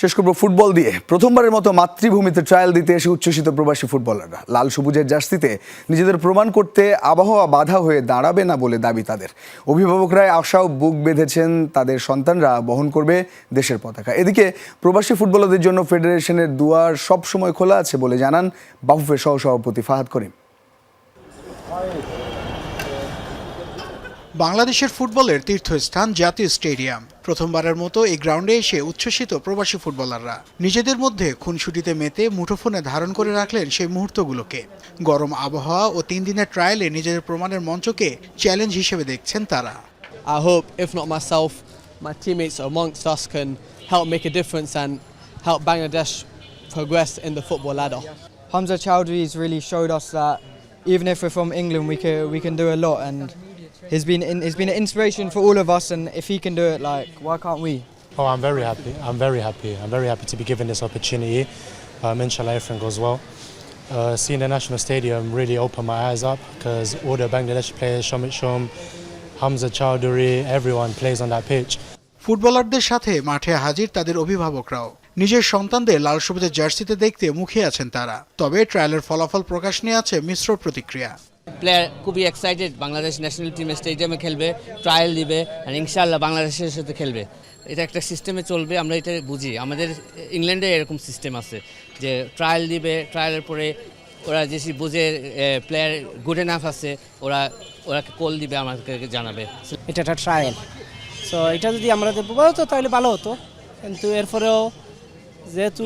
শেষ করব ফুটবল দিয়ে। প্রথমবারের মতো মাতৃভূমিতে ট্রায়াল দিতে এসে উচ্ছ্বসিত প্রবাসী ফুটবলাররা। লাল সবুজের জার্সিতে নিজেদের প্রমাণ করতে আবহাওয়া বাধা হয়ে দাঁড়াবে না বলে দাবি তাদের। অভিভাবকরাই আশাও বুক বেঁধেছেন তাদের সন্তানরা বহন করবে দেশের পতাকা। এদিকে প্রবাসী ফুটবলারদের জন্য ফেডারেশনের দুয়ার সবসময় খোলা আছে বলে জানান বাফুফের সহসভাপতি ফাহাদ করিম। বাংলাদেশের ফুটবলের তীর্থস্থান জাতীয় স্টেডিয়াম। প্রথমবারের মতো এই গ্রাউন্ডে এসে উচ্ছ্বসিত প্রবাসী ফুটবলাররা। নিজেদের মধ্যে খুনসুটিতে মেতে মুঠোফোনে ধারণ করে রাখলেন সেই মুহূর্তগুলোকে। গরম আবহাওয়া ও তিন দিনের ট্রায়ালে নিজেদের প্রমাণের মঞ্চকে চ্যালেঞ্জ হিসেবে দেখছেন তারা। I hope if not myself my teammates or make a difference and help Bangladesh progress in the football ladder Hamza Chowdhury is really showed us that even if from England we can we can do a lot and he's been in, he's been an inspiration for all of us. And if he can do it, like why can't we? Oh, I'm very happy. I'm very happy. I'm very happy to be given this opportunity. Um, inshallah, everything goes well. Uh, seeing the national stadium really opened my eyes up because all the Bangladesh players, Shomit Shom, Hamza Chowdhury, everyone plays on that pitch. ফুটবলারদের সাথে মাঠে হাজির তাদের অভিভাবকরাও নিজের সন্তানদের লাল সবুজের জার্সিতে দেখতে মুখিয়ে আছেন তারা তবে ট্রায়ালের ফলাফল প্রকাশ নিয়ে আছে মিশ্র প্রতিক্রিয়া প্লেয়ার খুবই এক্সাইটেড বাংলাদেশ ন্যাশনাল টিমে স্টেডিয়ামে খেলবে ট্রায়াল দিবে আর ইনশাআল্লাহ বাংলাদেশের সাথে খেলবে। এটা একটা সিস্টেমে চলবে, আমরা এটা বুঝি। আমাদের ইংল্যান্ডে এরকম সিস্টেম আছে যে ট্রায়াল দিবে ট্রায়ালের পরে ওরা যে বুঝে প্লেয়ার গুড এনাফ আছে, ওরা ওরা কল দিবে, আমাদেরকে জানাবে। এটা একটা ট্রায়াল সো এটা যদি আমরা দেবো তো তাহলে ভালো হতো। কিন্তু এরপরেও যেহেতু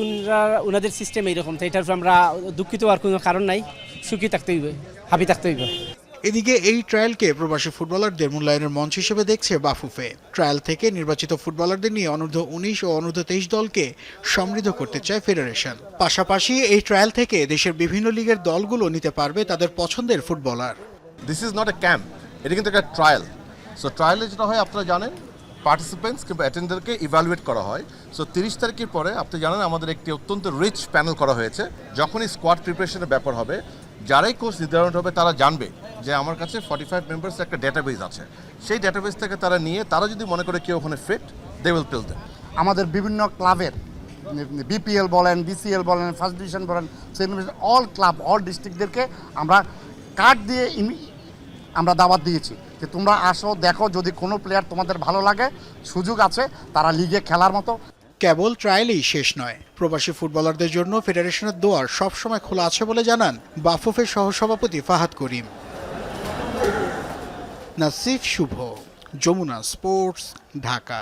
ওনাদের সিস্টেম এইরকম, তো এটার আমরা দুঃখিত হওয়ার কোনো কারণ নাই। সুখী থাকতে হইবে। হাবি থাকতে হইবে। এদিকে এই ট্রায়ালকে প্রবাসী ফুটবলারদের মূল্যায়নের মঞ্চ হিসেবে দেখছে বাফুফে। ট্রায়াল থেকে নির্বাচিত ফুটবলারদের নিয়ে অনূর্ধ্ব উনিশ ও অনূর্ধ্ব তেইশ দলকে সমৃদ্ধ করতে চায় ফেডারেশন। পাশাপাশি এই ট্রায়াল থেকে দেশের বিভিন্ন লিগের দলগুলো নিতে পারবে তাদের পছন্দের footballer. This is not a camp এটা কিন্তু একটা ট্রায়াল সো ট্রায়ালে যেটা হয় আপনারা জানেন পার্টিসিপেন্টস কিংবা অ্যাটেন্ডারকে ইভ্যালুয়েট করা হয়। সো তিরিশ তারিখের পরে, আপনি জানেন আমাদের একটি অত্যন্ত রিচ প্যানেল করা হয়েছে, যখনই স্কোয়াড প্রিপারেশনের ব্যাপার হবে, যারাই কোর্স নির্ধারণ হবে, তারা জানবে যে আমার কাছে ফর্টি ফাইভ মেম্বার্স একটা ডেটাবেস আছে। সেই ডেটাবেস থেকে তারা নিয়ে, তারা যদি মনে করে কেউ ওখানে fit they will fill them আমাদের বিভিন্ন ক্লাবের বিপিএল বলেন বিসিএল বলেন ফার্স্ট ডিভিশন বলেন সেকেন্ড অল ক্লাব অল ডিস্ট্রিক্টদেরকে আমরা কার্ড দিয়ে আমরা দাওয়াত দিয়েছি যে তোমরা আসো, দেখো যদি কোনো প্লেয়ার তোমাদের ভালো লাগে, সুযোগ আছে, তারা লিগে খেলার মতো। কেবল ট্রায়ালই শেষ নয়। প্রবাসী ফুটবলারদের জন্য ফেডারেশনের দোয়ার সবসময় খোলা আছে বলে জানান বাফুফের সহসভাপতি ফাহাদ করিম। নাসিফ শুভ, যমুনা স্পোর্টস, ঢাকা।